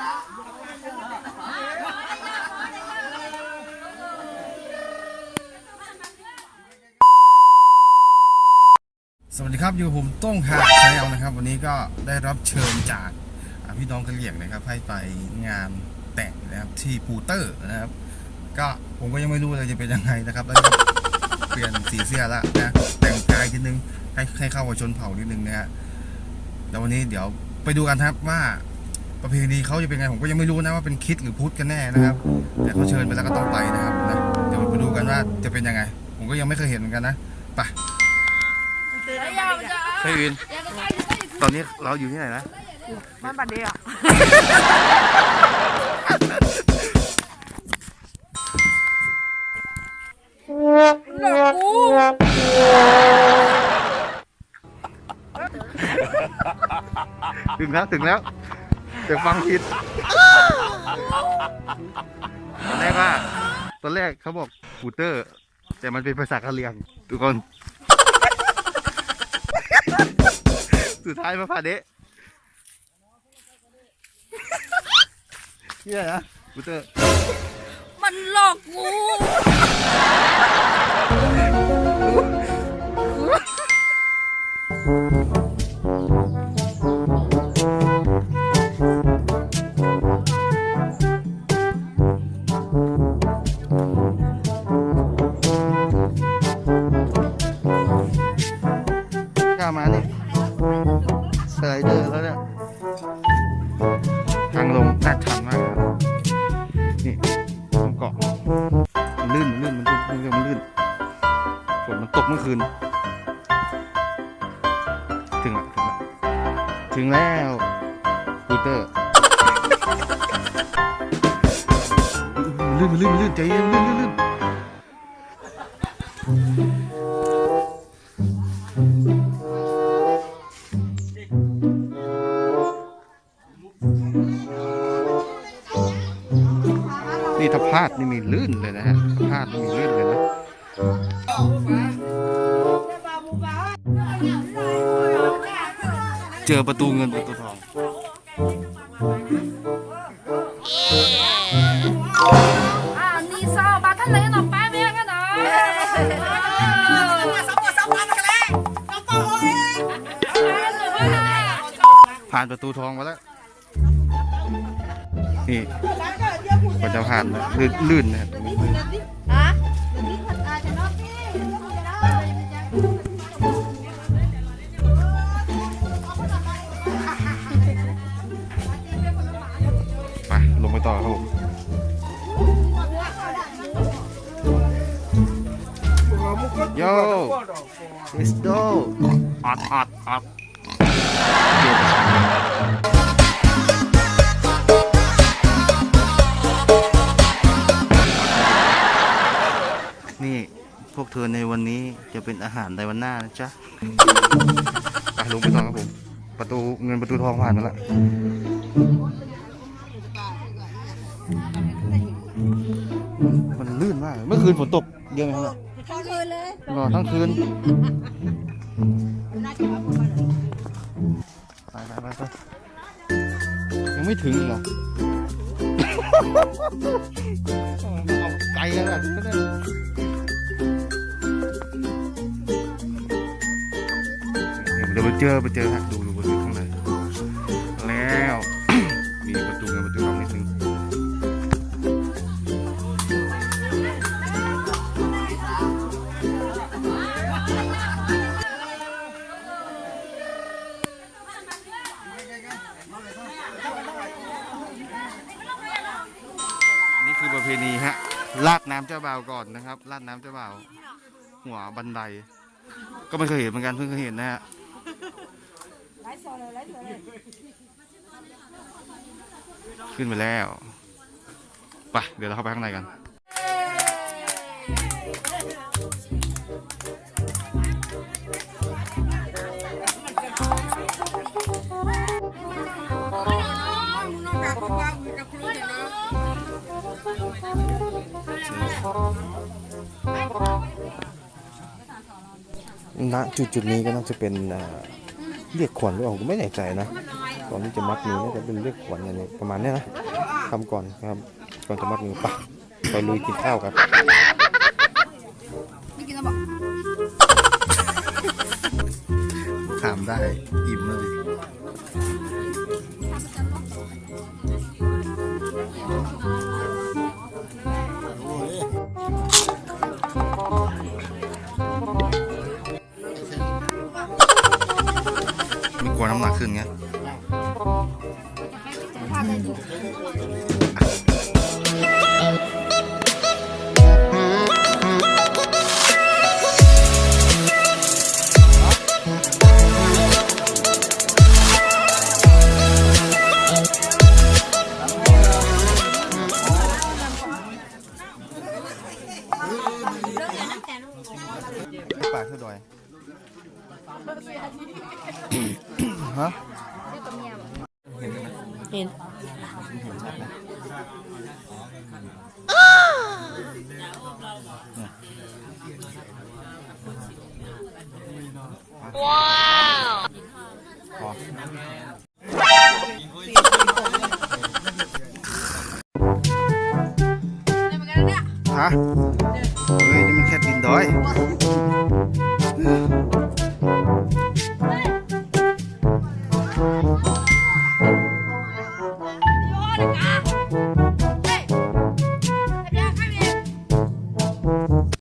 สวัสดีครับอยู่กับผมต้งหาแชนแนลนะครับ วันนี้ก็ได้รับเชิญจากอ่าพี่น้องกะเหรี่ยงนะครับ ให้ไปงานแต่งนะครับที่ปูเตอร์นะครับ ก็ผมก็ยังไม่รู้เลยจะเป็นยังไงนะครับแล้วก็เปลี่ยนสีเสื้อละนะแต่งกายนิดนึงให้ให้เข้ากับชนเผ่านิดนึงนะฮะแล้ววันนี้เดี๋ยวไปดูกันครับว่า ประเพณีเขาจะเป็นไงผมก็ยังไม่รู้นะว่าเป็นคริดหรือพุทธกันแน่นะครับ แต่เขาเชิญไปแล้วก็ต้องไปนะครับนะเดี๋ยวไปดูกันว่าจะเป็นยังไง ผมก็ยังไม่เคยเห็นเหมือนกันนะไปเฮ้ยวินตอนนี้เราอยู่ที่ไหนนะบ้านบัดเดียวถึงแล้วถึงแล้ว แต่ฟังผิดตอนแรกว่าตอนแรกเขาบอกปูเตอร์ แต่มันเป็นภาษากะเหรี่ยง ทุกคน สุดท้ายมาพาเดะนี่อะไรนะปูเตอร์ มันหลอกกู มานี่สไลเดอร์แล้วเนี่ยทางลงน่าชันมากครับนี่ตรงเกาะมันลื่นมันลื่นมันลื่นมันลื่นฝนมันตกเมื่อคืน ถึงแล้วถึงแล้วกูเตอร์มันลื่นมันลื่นมันลื่นใจเย็นมันลื่นลื่นลื่น นี่ถ้าพลาดนี่มีลื่นเลยนะฮะถ้าพลาดนี่มีลื่นเลยนะเจอประตูเงินประตูทองอ่านี่ซาบาท่านเลยหน่อแป๊บเดียวกันหน่อยผ่านประตูทองมาแล้ว นี่กว่าจะผ่านนะลื่นนะตรงนี้ลื่นไปลงไปต่อครับผมโย่ let's go อัดอัดอัด เธอในวันนี้จะเป็นอาหารในวันหน้านะจ๊ะไปลงไปต่อครับผม ประตูเงินประตูทองผ่านมาแล้วมันลื่นมาก เมื่อคืนฝนตกเยอะไหมครับทั้งคืนเลยรอทั้งคืน ไปไปไปไปยังไม่ถึงอีกเหรอเอาไกลขนาดนี้ก็ได้ เดี๋ยวไปเจอไปเจอฮะดูดูประตูข้างในแล้ว มีประตูเงินประตูทองนิดนึงนี่คือประเพณีฮะลาดน้ำเจ้าบ่าวก่อนนะครับลาดน้ำเจ้าบ่าวหัวบันไดก็ไม่เคยเห็นเหมือนกันเพิ่งเคยเห็นนะฮะ ขึ้นไปแล้วไปเดี๋ยวเราเข้าไปข้างในกันณจุดจุดนี้ก็น่าจะเป็น เรียกขวัญหรือเปล่าผมไม่แน่ใจนะก่อนที่จะมัดมือน่าจะเป็นเลือกขวัญอะไรประมาณเนี้ยนะทำก่อนนะครับก่อนจะมัดมือปะไปลุยกินข้าวกันไม่กินแล้วบอกถามได้อิ่มเลย กลัวน้ำหนักขึ้นไง เห็นว้าวฮะ